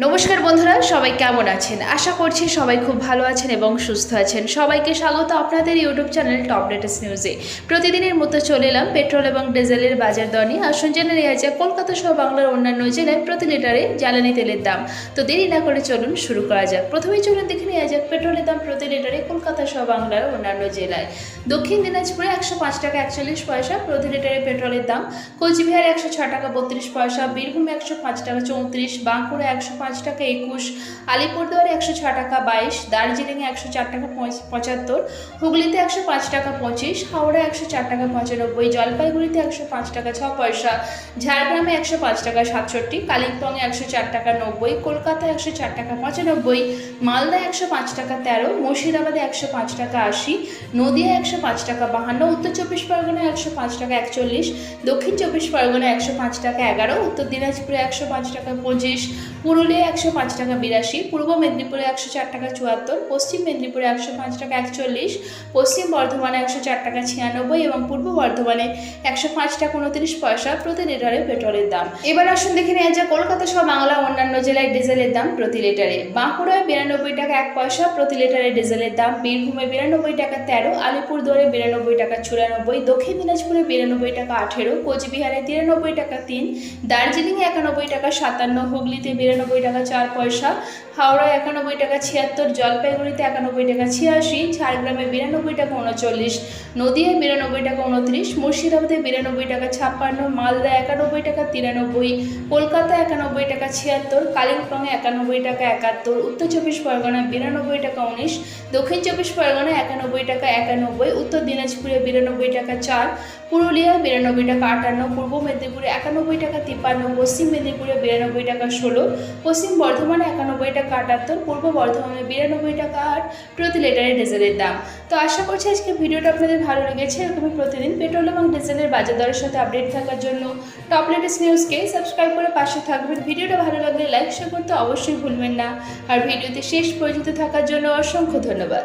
নমস্কার বন্ধুরা, সবাই কেমন আছেন? আশা করছি সবাই খুব ভালো আছেন এবং সুস্থ আছেন। সবাইকে স্বাগত আপনাদের ইউটিউব চ্যানেল টপ লেটেস্ট নিউজে। প্রতিদিনের মতো চলে এলাম পেট্রোল এবং ডিজেলের বাজার দর নিয়ে। আসুন জেনে নেওয়া যায় কলকাতা সহ বাংলার অন্যান্য জেলায় প্রতি লিটারে জ্বালানি তেলের দাম। তো দেরি না করে চলুন শুরু করা যাক। প্রথমেই চলুন দেখে নেওয়া যাক পেট্রোলের দাম প্রতি লিটারে কলকাতা সহ বাংলার অন্যান্য জেলায়। দক্ষিণ দিনাজপুরে একশো পাঁচ টাকা একচল্লিশ পয়সা, প্রতি লিটারে পেট্রোলের দাম কোচবিহারে একশো ছ টাকা বত্রিশ পয়সা, বীরভূমে একশো পাঁচ টাকা চৌত্রিশ বাঁকুড়া একশো পাঁচ টাকা একুশ আলিপুরদুয়ারে একশো ছ টাকা বাইশ দার্জিলিংয়ে একশো চার টাকা পঁচ- পঁচাত্তর হুগলিতে একশো পাঁচ টাকা পঁচিশ হাওড়া একশো চার টাকা পঁচানব্বই জলপাইগুড়িতে একশো পাঁচ টাকা ছ পয়সা ঝাড়গ্রামে একশো পাঁচ টাকা সাতষট্টি কালিম্পংয়ে একশো চার টাকা নব্বই কলকাতা একশো চার টাকা পঁচানব্বই মালদা একশো পাঁচ টাকা তেরো মুর্শিদাবাদে একশো পাঁচ টাকা আশি নদিয়া একশো পাঁচ টাকা বাহান্ন উত্তর চব্বিশ পরগনা একশো পাঁচ টাকা একচল্লিশ দক্ষিণ চব্বিশ পরগনা একশো পাঁচ টাকা এগারো উত্তর দিনাজপুরে একশো পাঁচ টাকা পঁচিশ পুরুলিয়া একশো পাঁচ টাকা বিরাশি, পূর্ব মেদিনীপুরে একশো চার টাকা চুয়াত্তর, পশ্চিম মেদিনীপুরে একশো পাঁচ টাকা একচল্লিশ, পশ্চিম বর্ধমানে একশো চার টাকা ছিয়ানব্বই এবং পূর্ব বর্ধমানে একশো পাঁচ টাকা উনত্রিশ পয়সা প্রতি লিটারে পেট্রোলের দাম। এবার আসুন দেখে নেওয়া যায় কলকাতা সহ বাংলা অন্যান্য জেলায় ডিজেলের দাম প্রতি লিটারে। বাঁকুড়ায় বিরানব্বই টাকা এক পয়সা প্রতি লিটারে ডিজেলের দাম, বীরভূমে বিরানব্বই টাকা তেরো, আলিপুরদুয়ারে বিরানব্বই টাকা চুরানব্বই, দক্ষিণ দিনাজপুরে বিরানব্বই টাকা আঠেরো, কোচবিহারে তিরানব্বই টাকা তিন, দার্জিলিংয়ে একানব্বই টাকা সাতান্ন, হুগলিতে বিরানব্বই টাকা চার পয়সা। হাওড়ায় একানব্বই টাকা ছিয়াত্তর, জলপাইগুড়িতে একানব্বই টাকা ছিয়াশি, ঝাড়গ্রামে বিরানব্বই টাকা উনচল্লিশ, নদিয়ায় বিরানব্বই টাকা উনত্রিশ, মুর্শিদাবাদে বিরানব্বই টাকা ছাপ্পান্ন, মালদা একানব্বই টাকা তিরানব্বই কলকাতা একানব্বই টাকা ছিয়াত্তর, কালিম্পংয়ে একানব্বই টাকা একাত্তর, উত্তর চব্বিশ পরগনায় বিরানব্বই টাকা উনিশ, দক্ষিণ চব্বিশ পরগনায় একানব্বই টাকা একানব্বই, উত্তর দিনাজপুরে বিরানব্বই টাকা চার, পুরুলিয়ায় বিরানব্বই টাকা আটান্ন, পূর্ব মেদিনীপুরে একানব্বই টাকা তিপ্পান্ন, পশ্চিম মেদিনীপুরে বিরানব্বই টাকা ষোলো পশ্চিম বর্ধমানে একানব্বই টাকা আটাত্তর, পূর্ব বর্ধমানে বিরানব্বই টাকা আট প্রতি লিটারে ডিজেলের দাম। তো আশা করছি আজকে ভিডিওটা আপনাদের ভালো লেগেছে। এরকমই প্রতিদিন পেট্রোল এবং ডিজেলের বাজার দরের সাথে আপডেট থাকার জন্য টপ লেটেস্ট নিউজকে সাবস্ক্রাইব করে পাশে থাকবেন। ভিডিওটা ভালো লাগলে লাইক, শেয়ার করতে অবশ্যই ভুলবেন না। আর ভিডিওতে শেষ পর্যন্ত থাকার জন্য অসংখ্য ধন্যবাদ।